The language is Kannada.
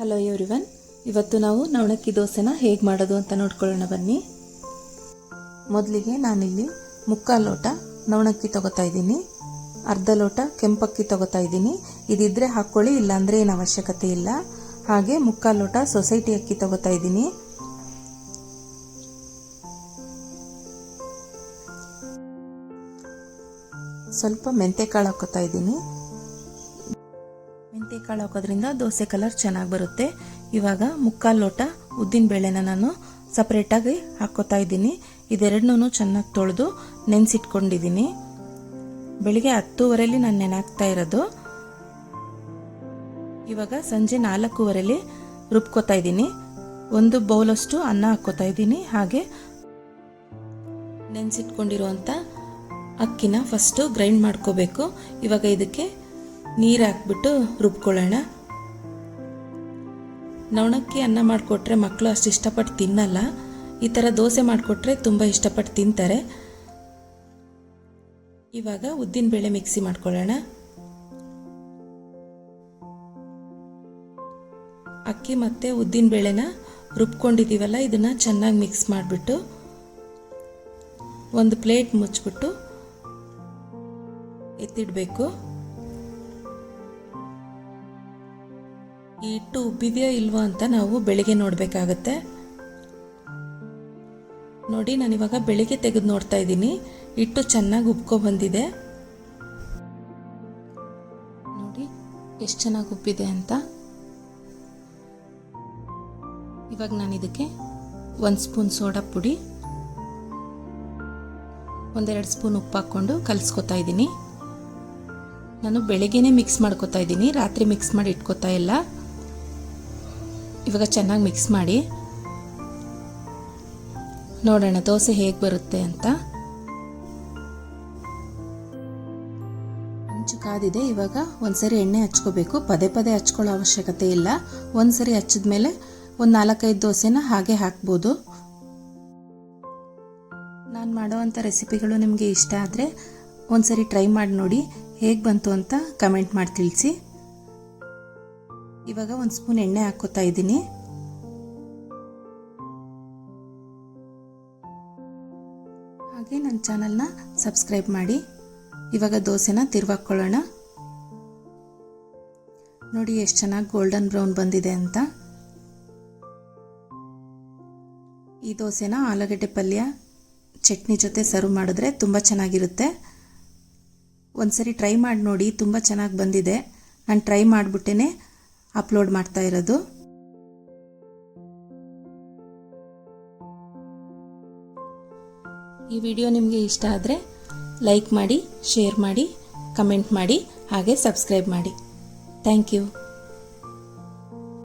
ಹಲೋ ಎವ್ರಿವನ್ ಇವತ್ತು ನಾವು ನವಣಕ್ಕಿ ದೋಸೆನ ಹೇಗೆ ಮಾಡೋದು ಅಂತ ನೋಡ್ಕೊಳ್ಳೋಣ ಬನ್ನಿ. ಮೊದಲಿಗೆ ನಾನಿಲ್ಲಿ ಮುಕ್ಕಾಲು ಲೋಟ ನವಣಕ್ಕಿ ತಗೋತಾ ಇದ್ದೀನಿ. ಅರ್ಧ ಲೋಟ ಕೆಂಪಕ್ಕಿ ತಗೋತಾ ಇದ್ದೀನಿ. ಇದಿದ್ದರೆ ಹಾಕ್ಕೊಳ್ಳಿ, ಇಲ್ಲಾಂದರೆ ಏನು ಅವಶ್ಯಕತೆ ಇಲ್ಲ. ಹಾಗೆ ಮುಕ್ಕಾಲು ಲೋಟ ಸೊಸೈಟಿ ಅಕ್ಕಿ ತಗೋತಾ ಇದ್ದೀನಿ. ಸ್ವಲ್ಪ ಮೆಂತೆಕಾಳು ಹಾಕೋತಾ ಇದ್ದೀನಿ. ಮೆಂತೆ ಕಾಳು ಹಾಕೋದ್ರಿಂದ ದೋಸೆ ಕಲರ್ ಚೆನ್ನಾಗಿ ಬರುತ್ತೆ. ಇವಾಗ ಮುಕ್ಕಾಲು ಲೋಟ ಉದ್ದಿನ ಬೇಳೆನ ನಾನು ಸಪ್ರೇಟಾಗಿ ಹಾಕೋತಾ ಇದ್ದೀನಿ. ಇದೆರಡನ್ನೂ ಚೆನ್ನಾಗಿ ತೊಳೆದು ನೆನೆಸಿಟ್ಕೊಂಡಿದ್ದೀನಿ. ಬೆಳಿಗ್ಗೆ ಹತ್ತುವರೆಯಲ್ಲಿ ನಾನು ನೆನಾಕ್ತಾ ಇರೋದು. ಇವಾಗ ಸಂಜೆ ನಾಲ್ಕೂವರೆಲಿ ರುಬ್ಕೋತಾ ಇದ್ದೀನಿ. ಒಂದು ಬೌಲಷ್ಟು ಅನ್ನ ಹಾಕ್ಕೋತಾ ಇದ್ದೀನಿ. ಹಾಗೆ ನೆನೆಸಿಟ್ಕೊಂಡಿರುವಂಥ ಅಕ್ಕಿನ ಫಸ್ಟು ಗ್ರೈಂಡ್ ಮಾಡ್ಕೋಬೇಕು. ಇವಾಗ ಇದಕ್ಕೆ ನೀರು ಹಾಕ್ಬಿಟ್ಟು ರುಬ್ಕೊಳ್ಳೋಣ. ನವಣಕ್ಕಿ ಅನ್ನ ಮಾಡಿಕೊಟ್ರೆ ಮಕ್ಕಳು ಅಷ್ಟು ಇಷ್ಟಪಟ್ಟು ತಿನ್ನಲ್ಲ. ಈ ಥರ ದೋಸೆ ಮಾಡಿಕೊಟ್ರೆ ತುಂಬ ಇಷ್ಟಪಟ್ಟು ತಿಂತಾರೆ. ಇವಾಗ ಉದ್ದಿನ ಬೇಳೆ ಮಿಕ್ಸಿ ಮಾಡ್ಕೊಳ್ಳೋಣ. ಅಕ್ಕಿ ಮತ್ತು ಉದ್ದಿನ ಬೇಳೆನ ರುಬ್ಕೊಂಡಿದ್ದೀವಲ್ಲ ಇದನ್ನು ಚೆನ್ನಾಗಿ ಮಿಕ್ಸ್ ಮಾಡಿಬಿಟ್ಟು ಒಂದು ಪ್ಲೇಟ್ ಮುಚ್ಚಿಬಿಟ್ಟು ಎತ್ತಿಡಬೇಕು. ಈ ಹಿಟ್ಟು ಉಬ್ಬಿದೆಯೋ ಇಲ್ವೋ ಅಂತ ನಾವು ಬೆಳಿಗ್ಗೆ ನೋಡಬೇಕಾಗತ್ತೆ. ನೋಡಿ, ನಾನಿವಾಗ ಬೆಳಿಗ್ಗೆ ತೆಗೆದು ನೋಡ್ತಾ ಇದ್ದೀನಿ. ಹಿಟ್ಟು ಚೆನ್ನಾಗಿ ಉಬ್ಕೊ ಬಂದಿದೆ. ನೋಡಿ, ಎಷ್ಟು ಚೆನ್ನಾಗಿ ಉಬ್ಬಿದೆ ಅಂತ. ಇವಾಗ ನಾನು ಇದಕ್ಕೆ ಒಂದು ಸ್ಪೂನ್ ಸೋಡಾ ಪುಡಿ, ಒಂದೆರಡು ಸ್ಪೂನ್ ಉಪ್ಪು ಹಾಕ್ಕೊಂಡು ಕಲಿಸ್ಕೊತಾ ಇದ್ದೀನಿ. ನಾನು ಬೆಳಿಗ್ಗೆನೇ ಮಿಕ್ಸ್ ಮಾಡ್ಕೊತಾ ಇದ್ದೀನಿ. ರಾತ್ರಿ ಮಿಕ್ಸ್ ಮಾಡಿ ಇಟ್ಕೋತಾ ಇಲ್ಲ. ಇವಾಗ ಚೆನ್ನಾಗಿ ಮಿಕ್ಸ್ ಮಾಡಿ ನೋಡೋಣ ದೋಸೆ ಹೇಗೆ ಬರುತ್ತೆ ಅಂತ. ಹಂಚು ಕಾದಿದೆ, ಇವಾಗ ಒಂದ್ಸರಿ ಎಣ್ಣೆ ಹಚ್ಕೋಬೇಕು. ಪದೇ ಪದೇ ಹಚ್ಕೊಳ್ಳೋ ಅವಶ್ಯಕತೆ ಇಲ್ಲ. ಒಂದ್ಸರಿ ಹಚ್ಚಿದ್ಮೇಲೆ ಒಂದು ನಾಲ್ಕೈದು ದೋಸೆನ ಹಾಗೆ ಹಾಕ್ಬೋದು. ನಾನು ಮಾಡೋವಂಥ ರೆಸಿಪಿಗಳು ನಿಮಗೆ ಇಷ್ಟ ಆದರೆ ಒಂದ್ಸರಿ ಟ್ರೈ ಮಾಡಿ ನೋಡಿ ಹೇಗೆ ಬಂತು ಅಂತ ಕಮೆಂಟ್ ಮಾಡಿ ತಿಳಿಸಿ. ಇವಾಗ ಒಂದು ಸ್ಪೂನ್ ಎಣ್ಣೆ ಹಾಕೋತಾ ಇದ್ದೀನಿ. ಹಾಗೆ ನನ್ನ ಚಾನಲ್ನ ಸಬ್ಸ್ಕ್ರೈಬ್ ಮಾಡಿ. ಇವಾಗ ದೋಸೆನ ತಿರ್ವಾಕೊಳ್ಳೋಣ. ನೋಡಿ ಎಷ್ಟು ಚೆನ್ನಾಗಿ ಗೋಲ್ಡನ್ ಬ್ರೌನ್ ಬಂದಿದೆ ಅಂತ. ಈ ದೋಸೆನ ಆಲೂಗಡ್ಡೆ ಪಲ್ಯ, ಚಟ್ನಿ ಜೊತೆ ಸರ್ವ್ ಮಾಡಿದ್ರೆ ತುಂಬ ಚೆನ್ನಾಗಿರುತ್ತೆ. ಒಂದ್ಸರಿ ಟ್ರೈ ಮಾಡಿ ನೋಡಿ, ತುಂಬ ಚೆನ್ನಾಗಿ ಬಂದಿದೆ. ನಾನು ಟ್ರೈ ಮಾಡಿಬಿಟ್ಟೇ ಅಪ್ಲೋಡ್ ಮಾಡ್ತಾ ಇರೋದು. ಈ ವಿಡಿಯೋ ನಿಮಗೆ ಇಷ್ಟ ಆದರೆ ಲೈಕ್ ಮಾಡಿ, ಶೇರ್ ಮಾಡಿ, ಕಮೆಂಟ್ ಮಾಡಿ, ಹಾಗೆ ಸಬ್ಸ್ಕ್ರೈಬ್ ಮಾಡಿ. Thank you.